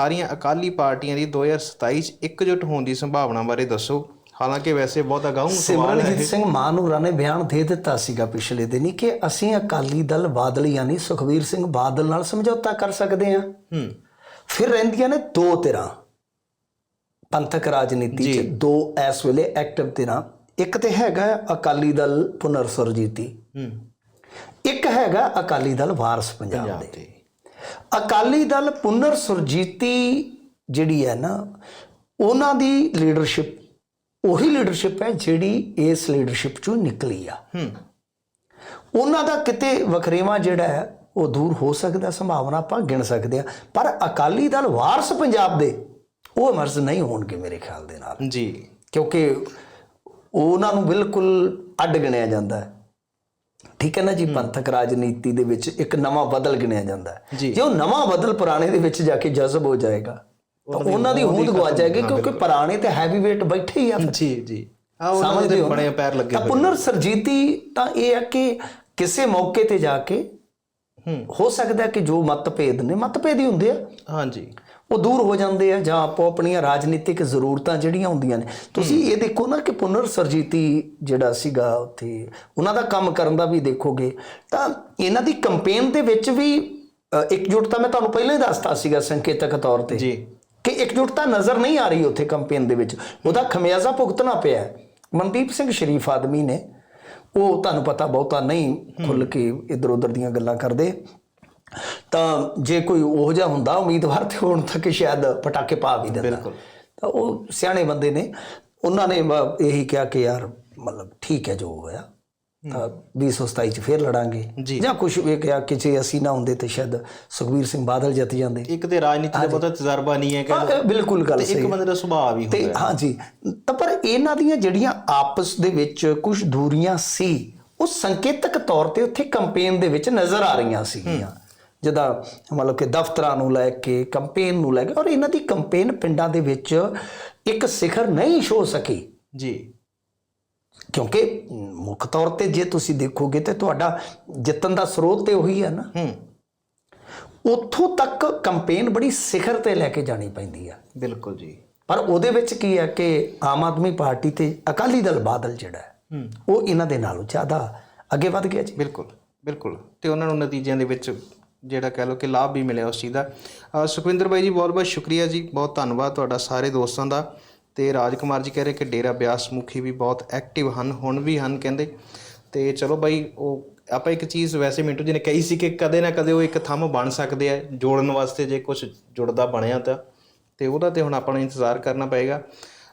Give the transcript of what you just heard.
ਸਾਰੀਆਂ ਅਕਾਲੀ ਪਾਰਟੀਆਂ ਦੀ 2027 ਚ ਇਕਜੁੱਟ ਹੋਣ ਦੀ ਸੰਭਾਵਨਾ ਬਾਰੇ ਦੱਸੋ। ਹਾਲਾਂਕਿ ਵੈਸੇ ਬਹੁਤ ਅਗਾਊਂ ਸਵਾਲ ਹੈ। ਸਿਮਰਨਜੀਤ ਸਿੰਘ ਮਾਨੂਰਾ ਨੇ ਬਿਆਨ ਦੇ ਦਿੱਤਾ ਸੀਗਾ ਪਿਛਲੇ ਦਿਨੀ ਕਿ ਅਸੀਂ ਅਕਾਲੀ ਦਲ ਬਾਦਲ ਯਾਨੀ ਸੁਖਵੀਰ ਸਿੰਘ ਬਾਦਲ ਨਾਲ ਸਮਝੌਤਾ ਕਰ ਸਕਦੇ ਹਾਂ। ਹੂੰ। ਫਿਰ ਰਹਿੰਦੀਆਂ ਨੇ ਦੋ ਧਿਰਾਂ। ਪੰਥਕ ਰਾਜਨੀਤੀ 'ਚ ਦੋ ਇਸ ਵੇਲੇ ਐਕਟਿਵ ਧਿਰਾਂ। ਇੱਕ ਤੇ ਹੈਗਾ ਅਕਾਲੀ ਦਲ ਪੁਨਰ ਸੁਰਜੀਤੀ। ਹੂੰ। ਇੱਕ ਹੈਗਾ ਅਕਾਲੀ ਦਲ ਵਾਰਸ ਪੰਜਾਬ ਦੇ। ਅਕਾਲੀ ਦਲ ਪੁਨਰ ਸੁਰਜੀਤੀ ਜਿਹੜੀ ਹੈ ਨਾ ਉਹਨਾਂ ਦੀ ਲੀਡਰਸ਼ਿਪ ਉਹੀ ਲੀਡਰਸ਼ਿਪ ਹੈ ਜਿਹੜੀ ਇਸ ਲੀਡਰਸ਼ਿਪ ਚੋਂ ਨਿਕਲੀ ਆ। ਹੂੰ। ਉਹਨਾਂ ਦਾ ਕਿਤੇ ਵਖਰੇਵਾ ਜਿਹੜਾ ਹੈ ਉਹ ਦੂਰ ਹੋ ਸਕਦਾ ਸੰਭਾਵਨਾ ਆਪਾਂ ਗਿਣ ਸਕਦੇ ਆ ਪਰ ਅਕਾਲੀ ਦਲ ਵਾਰਸ ਪੰਜਾਬ ਦੇ ਉਹ ਮਰਜ਼ ਨਹੀਂ ਹੋਣਗੇ ਮੇਰੇ ਖਿਆਲ ਦੇ ਨਾਲ। ਜੀ। ਕਿਉਂਕਿ ਉਹਨਾਂ ਨੂੰ ਬਿਲਕੁਲ ਅੱਡ ਗਿਣਿਆ ਜਾਂਦਾ ਹੈ। ਠੀਕ ਹੈ ਨਾ ਜੀ ਪੰਥਕ ਰਾਜਨੀਤੀ ਦੇ ਵਿੱਚ ਇੱਕ ਨਵਾਂ ਬਦਲ ਗਿਣਿਆ ਜਾਂਦਾ ਹੈ। ਜੀ। ਉਹ ਨਵਾਂ ਬਦਲ ਪੁਰਾਣੇ ਦੇ ਵਿੱਚ ਜਾ ਕੇ ਜਜ਼ਬ ਹੋ ਜਾਏਗਾ ਤਾਂ ਉਹਨਾਂ ਦੀ ਹੋਂਦ ਗਵਾ ਜਾਏਗੀ ਕਿਉਂਕਿ ਪੁਰਾਣੇ ਤੇ ਹੈਵੀ weight ਬੈਠੇ ਹੀ ਆ। ਜੀ ਜੀ। ਆ ਉਹਨਾਂ ਦੇ? ਬੜੇ ਪੈਰ ਲੱਗੇ ਤਾਂ ਪੁਨਰ ਸਰਜੀਤੀ ਤਾਂ ਇਹ ਹੈ ਕਿ ਕਿਸੇ ਮੌਕੇ ਤੇ ਜਾ ਕੇ ਹੂੰ। ਹੋ ਸਕਦਾ ਹੈ ਕਿ ਜੋ ਮਤਭੇਦ ਨੇ ਮਤਭੇਦ ਹੀ ਹੁੰਦੇ ਆ। ਹਾਂਜੀ ਉਹ ਦੂਰ ਹੋ ਜਾਂਦੇ ਆ ਜਾਂ ਆਪੋ ਆਪਣੀਆਂ ਰਾਜਨੀਤਿਕ ਜ਼ਰੂਰਤਾਂ ਜਿਹੜੀਆਂ ਹੁੰਦੀਆਂ ਨੇ। ਤੁਸੀਂ ਇਹ ਦੇਖੋ ਨਾ ਕਿ ਪੁਨਰ ਸਰਜੀਤੀ ਜਿਹੜਾ ਸੀਗਾ ਉੱਥੇ ਉਹਨਾਂ ਦਾ ਕੰਮ ਕਰਨ ਦਾ ਵੀ ਦੇਖੋਗੇ। ਤਾਂ ਇਹਨਾਂ ਦੀ ਕੈਂਪੇਨ ਦੇ ਵਿੱਚ ਵੀ ਇਕਜੁੱਟਤਾ ਮੈਂ ਤੁਹਾਨੂੰ ਪਹਿਲਾਂ ਹੀ ਦੱਸਤਾ ਸੀਗਾ ਸੰਕੇਤਕ ਤੌਰ ਤੇ ਜੀ। ਕਿ ਇਕਜੁੱਟਤਾ ਨਜ਼ਰ ਨਹੀਂ ਆ ਰਹੀ ਉੱਥੇ ਕੈਂਪੇਨ ਦੇ ਵਿੱਚ। ਉਹਦਾ ਖਮਿਆਜ਼ਾ ਭੁਗਤਣਾ ਪਿਆ। ਮਨਦੀਪ ਸਿੰਘ ਸ਼ਰੀਫ ਆਦਮੀ ਨੇ। ਉਹ ਤੁਹਾਨੂੰ ਪਤਾ ਬਹੁਤਾ ਨਹੀਂ ਖੁੱਲ ਕੇ ਇਧਰ ਉਧਰ ਦੀਆਂ ਗੱਲਾਂ ਕਰਦੇ। ਤਾਂ ਜੇ ਕੋਈ ਉਹ ਜਿਹਾ ਹੁੰਦਾ ਉਮੀਦਵਾਰ ਤੇ ਹੁਣ ਤੱਕ ਸ਼ਾਇਦ ਪਟਾਕੇ ਪਾ ਵੀ ਦਿੰਦਾ। ਬਿਲਕੁਲ। ਤਾਂ ਉਹ ਸਿਆਣੇ ਬੰਦੇ ਨੇ ਉਹਨਾਂ ਨੇ ਇਹੀ ਕਿਹਾ ਕਿ ਯਾਰ ਮਤਲਬ ਠੀਕ ਹੈ ਜੋ ਹੋਇਆ ਤਾਂ 2027 ਚ ਫੇਰ ਲੜਾਂਗੇ। ਜੀ। ਕੁਝ ਇਹ ਕਿਹਾ ਕਿ ਜੇ ਅਸੀਂ ਨਾ ਹੁੰਦੇ ਤੇ ਸ਼ਾਇਦ ਸੁਖਵੀਰ ਸਿੰਘ ਬਾਦਲ ਜਿੱਤ ਜਾਂਦੇ। ਇੱਕ ਤੇ ਰਾਜਨੀਤੀ ਦਾ ਬਹੁਤਾ ਤਜਰਬਾ ਨਹੀਂ ਹੈ ਕਿ ਬਿਲਕੁਲ ਗੱਲ ਤੇ ਸਹੀ ਇੱਕ ਬੰਦੇ ਦਾ ਸੁਭਾਅ ਵੀ ਹੁੰਦਾ ਹੈ। ਹਾਂਜੀ ਤਾਂ ਪਰ ਇਹਨਾਂ ਦੀਆਂ ਜਿਹੜੀਆਂ ਆਪਸ ਦੇ ਵਿੱਚ ਕੁਝ ਦੂਰੀਆਂ ਸੀ ਉਹ ਸੰਕੇਤਕ ਤੌਰ ਤੇ ਉੱਥੇ ਕੈਂਪੇਨ ਦੇ ਵਿੱਚ ਨਜ਼ਰ ਆ ਰਹੀਆਂ ਸੀਗੀਆਂ। ਜਿਹਦਾ ਮਤਲਬ ਕਿ ਦਫ਼ਤਰਾਂ ਨੂੰ ਲੈ ਕੇ ਕੈਂਪੇਨ ਨੂੰ ਲੈ ਕੇ ਔਰ ਇਹਨਾਂ ਦੀ ਕੈਂਪੇਨ ਪਿੰਡਾਂ ਦੇ ਵਿੱਚ ਇੱਕ ਸਿਖਰ ਨਹੀਂ ਛੋ ਸਕੀ। ਜੀ। ਕਿਉਂਕਿ ਮੁੱਖ ਤੌਰ ਤੇ ਜੇ ਤੁਸੀਂ ਦੇਖੋਗੇ ਤੇ ਤੁਹਾਡਾ ਜਿੱਤਣ ਦਾ ਸਰੋਤ ਤੇ ਉਹੀ ਹੈ ਨਾ। ਹੂੰ। ਉੱਥੋਂ ਤੱਕ ਕੈਂਪੇਨ ਬੜੀ ਸਿਖਰ ਤੇ ਲੈ ਕੇ ਜਾਣੀ ਪੈਂਦੀ ਆ। ਬਿਲਕੁਲ ਜੀ। ਪਰ ਉਹਦੇ ਵਿੱਚ ਕੀ ਹੈ ਕਿ ਆਮ ਆਦਮੀ ਪਾਰਟੀ ਤੇ ਅਕਾਲੀ ਦਲ ਬਾਦਲ ਜਿਹੜਾ ਉਹ ਇਹਨਾਂ ਦੇ ਨਾਲੋਂ ਜ਼ਿਆਦਾ ਅੱਗੇ ਵੱਧ ਗਿਆ ਜੀ। ਬਿਲਕੁਲ ਬਿਲਕੁਲ। ਤੇ ਉਹਨਾਂ ਨੂੰ ਨਤੀਜਿਆਂ ਦੇ ਵਿੱਚ ਜਿਹੜਾ ਕਹਿ ਲਓ ਕਿ ਲਾਭ ਵੀ ਮਿਲਿਆ ਉਸ ਚੀਜ਼ ਦਾ। ਸੁਖਵਿੰਦਰ ਬਾਈ ਜੀ ਬਹੁਤ ਬਹੁਤ ਸ਼ੁਕਰੀਆ ਜੀ। ਬਹੁਤ ਧੰਨਵਾਦ ਤੁਹਾਡਾ ਸਾਰੇ ਦੋਸਤਾਂ ਦਾ। ਤੇ ਰਾਜਕੁਮਾਰ ਜੀ ਕਹਿ ਰਹੇ ਕਿ ਡੇਰਾ ਬਿਆਸ ਮੁਖੀ ਵੀ ਬਹੁਤ ਐਕਟਿਵ ਹਨ, ਹੁਣ ਵੀ ਹਨ ਕਹਿੰਦੇ। ਤੇ ਚਲੋ ਬਾਈ, ਉਹ ਆਪਾਂ ਇੱਕ ਚੀਜ਼ ਵੈਸੇ ਮਿੰਟੂ ਜੀ ਨੇ ਕਹੀ ਸੀ ਕਿ ਕਦੇ ਨਾ ਕਦੇ ਉਹ ਇੱਕ ਥੰਮ ਬਣ ਸਕਦੇ ਆ, ਜੋੜਨ ਵਾਸਤੇ ਜੇ ਕੁਝ ਜੁੜਦਾ ਬਣਿਆ ਤਾਂ। ਤੇ ਉਹਦਾ ਤੇ ਹੁਣ ਆਪਾਂ ਨੂੰ ਇੰਤਜ਼ਾਰ ਕਰਨਾ ਪਏਗਾ।